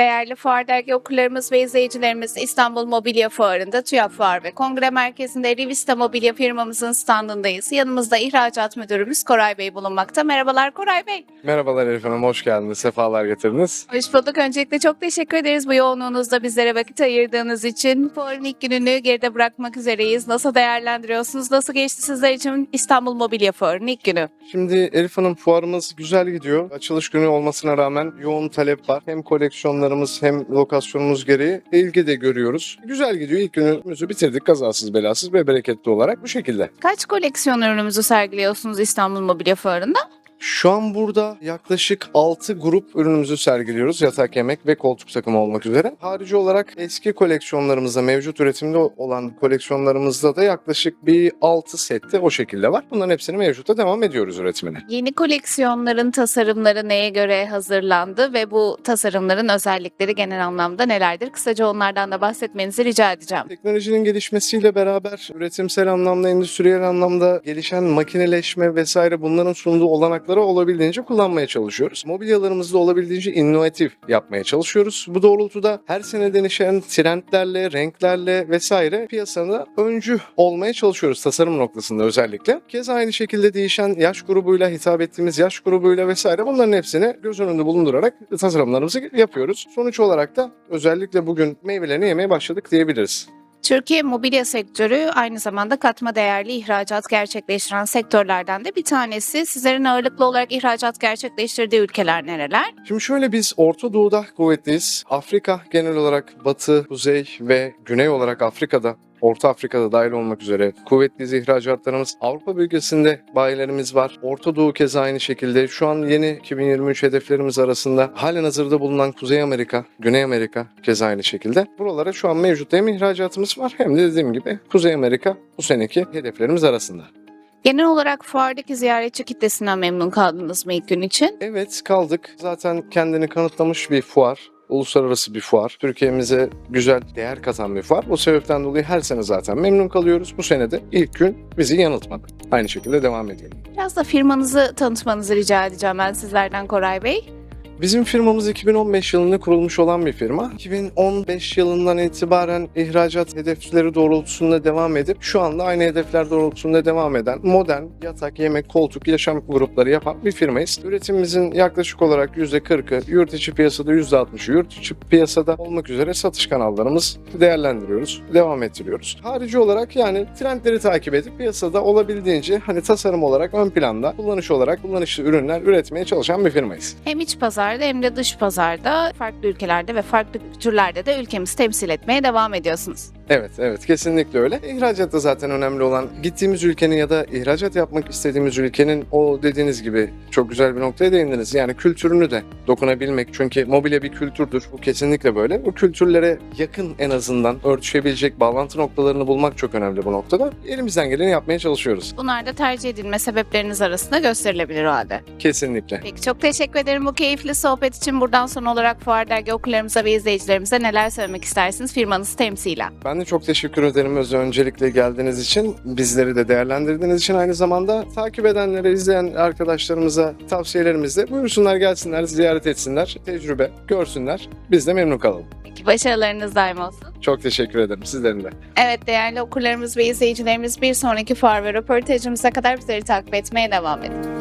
Değerli Fuar Dergi okurlarımız ve izleyicilerimiz İstanbul Mobilya Fuarı'nda TÜYAP Fuar ve Kongre Merkezi'nde Rivista Mobilya firmamızın standındayız. Yanımızda ihracat müdürümüz Koray Bey bulunmakta. Merhabalar Koray Bey. Merhabalar Elif Hanım, hoş geldiniz, sefalar getirdiniz. Hoş bulduk. Öncelikle çok teşekkür ederiz bu yoğunluğunuzda bizlere vakit ayırdığınız için. Fuarın ilk gününü geride bırakmak üzereyiz. Nasıl değerlendiriyorsunuz? Nasıl geçti sizler için İstanbul Mobilya Fuarı'nın ilk günü? Şimdi Elif Hanım fuarımız güzel gidiyor. Açılış günü olmasına rağmen yoğun talep var. Hem koleksiyonlarımız hem lokasyonumuz gereği ilgi de görüyoruz. Güzel gidiyor. İlk günümüzü bitirdik kazasız belasız ve bereketli olarak bu şekilde. Kaç koleksiyon ürünümüzü sergiliyorsunuz İstanbul Mobilya Fuarı'nda? Şu an burada yaklaşık 6 grup ürünümüzü sergiliyoruz. Yatak, yemek ve koltuk takımı olmak üzere. Harici olarak eski koleksiyonlarımızda, mevcut üretimde olan koleksiyonlarımızda da yaklaşık bir 6 sette o şekilde var. Bunların hepsini mevcutta devam ediyoruz üretimine. Yeni koleksiyonların tasarımları neye göre hazırlandı ve bu tasarımların özellikleri genel anlamda nelerdir? Kısaca onlardan da bahsetmenizi rica edeceğim. Teknolojinin gelişmesiyle beraber üretimsel anlamda, endüstriyel anlamda gelişen makineleşme vesaire bunların sunduğu olanakları olabildiğince kullanmaya çalışıyoruz. Mobilyalarımızı da olabildiğince inovatif yapmaya çalışıyoruz. Bu doğrultuda her sene değişen trendlerle, renklerle vesaire piyasada öncü olmaya çalışıyoruz tasarım noktasında özellikle. Keza aynı şekilde değişen yaş grubuyla hitap ettiğimiz yaş grubuyla vesaire bunların hepsini göz önünde bulundurarak tasarımlarımızı yapıyoruz. Sonuç olarak da özellikle bugün meyvelerini yemeye başladık diyebiliriz. Türkiye mobilya sektörü aynı zamanda katma değerli ihracat gerçekleştiren sektörlerden de bir tanesi. Sizlerin ağırlıklı olarak ihracat gerçekleştirdiği ülkeler nereler? Şimdi şöyle biz Orta Doğu'da kuvvetliyiz. Afrika genel olarak Batı, Kuzey ve Güney olarak Afrika'da Orta Afrika'da dahil olmak üzere kuvvetli ihracatlarımız Avrupa bölgesinde bayilerimiz var. Orta Doğu keza aynı şekilde. Şu an yeni 2023 hedeflerimiz arasında halen hazırda bulunan Kuzey Amerika, Güney Amerika keza aynı şekilde. Buralara şu an mevcut hem ihracatımız var hem de dediğim gibi Kuzey Amerika bu seneki hedeflerimiz arasında. Genel olarak fuardaki ziyaretçi kitlesinden memnun kaldınız mı ilk gün için? Evet kaldık. Zaten kendini kanıtlamış bir fuar. Uluslararası bir fuar. Türkiye'mize güzel değer katan bir fuar. Bu sebepten dolayı her sene zaten memnun kalıyoruz. Bu sene de ilk gün bizi yanıltmadı. Aynı şekilde devam ediyor. Biraz da firmanızı tanıtmanızı rica edeceğim ben sizlerden Koray Bey. Bizim firmamız 2015 yılında kurulmuş olan bir firma. 2015 yılından itibaren ihracat hedefleri doğrultusunda devam edip şu anda aynı hedefler doğrultusunda devam eden modern yatak, yemek, koltuk, yaşam grupları yapan bir firmayız. Üretimimizin yaklaşık olarak %40'ı yurt içi piyasada %60'ı yurt içi piyasada olmak üzere satış kanallarımız değerlendiriyoruz, devam ettiriyoruz. Harici olarak yani trendleri takip edip piyasada olabildiğince hani tasarım olarak ön planda, kullanış olarak kullanışlı ürünler üretmeye çalışan bir firmayız. Hem iç pazarda hem de dış pazarda farklı ülkelerde ve farklı kültürlerde de ülkemizi temsil etmeye devam ediyorsunuz. Evet, evet kesinlikle öyle. İhracatta zaten önemli olan gittiğimiz ülkenin ya da ihracat yapmak istediğimiz ülkenin o dediğiniz gibi çok güzel bir noktaya değindiniz. Yani kültürünü de dokunabilmek. Çünkü mobilya bir kültürdür. Bu kesinlikle böyle. Bu kültürlere yakın en azından örtüşebilecek bağlantı noktalarını bulmak çok önemli bu noktada. Elimizden geleni yapmaya çalışıyoruz. Bunlar da tercih edilme sebepleriniz arasında gösterilebilir o halde. Kesinlikle. Peki çok teşekkür ederim bu keyifli sohbet için. Buradan son olarak Fuar Dergi okurlarımıza ve izleyicilerimize neler söylemek istersiniz firmanız temsilen? Ben de çok teşekkür ederim öz öncelikle geldiğiniz için, bizleri de değerlendirdiğiniz için aynı zamanda takip edenlere, izleyen arkadaşlarımıza tavsiyelerimiz de buyursunlar gelsinler, ziyaret etsinler, tecrübe görsünler. Biz de memnun kalalım. Peki başarılarınız daim olsun. Çok teşekkür ederim sizlerin de. Evet değerli okurlarımız ve izleyicilerimiz bir sonraki fuar ve röportajımıza kadar bizleri takip etmeye devam edin.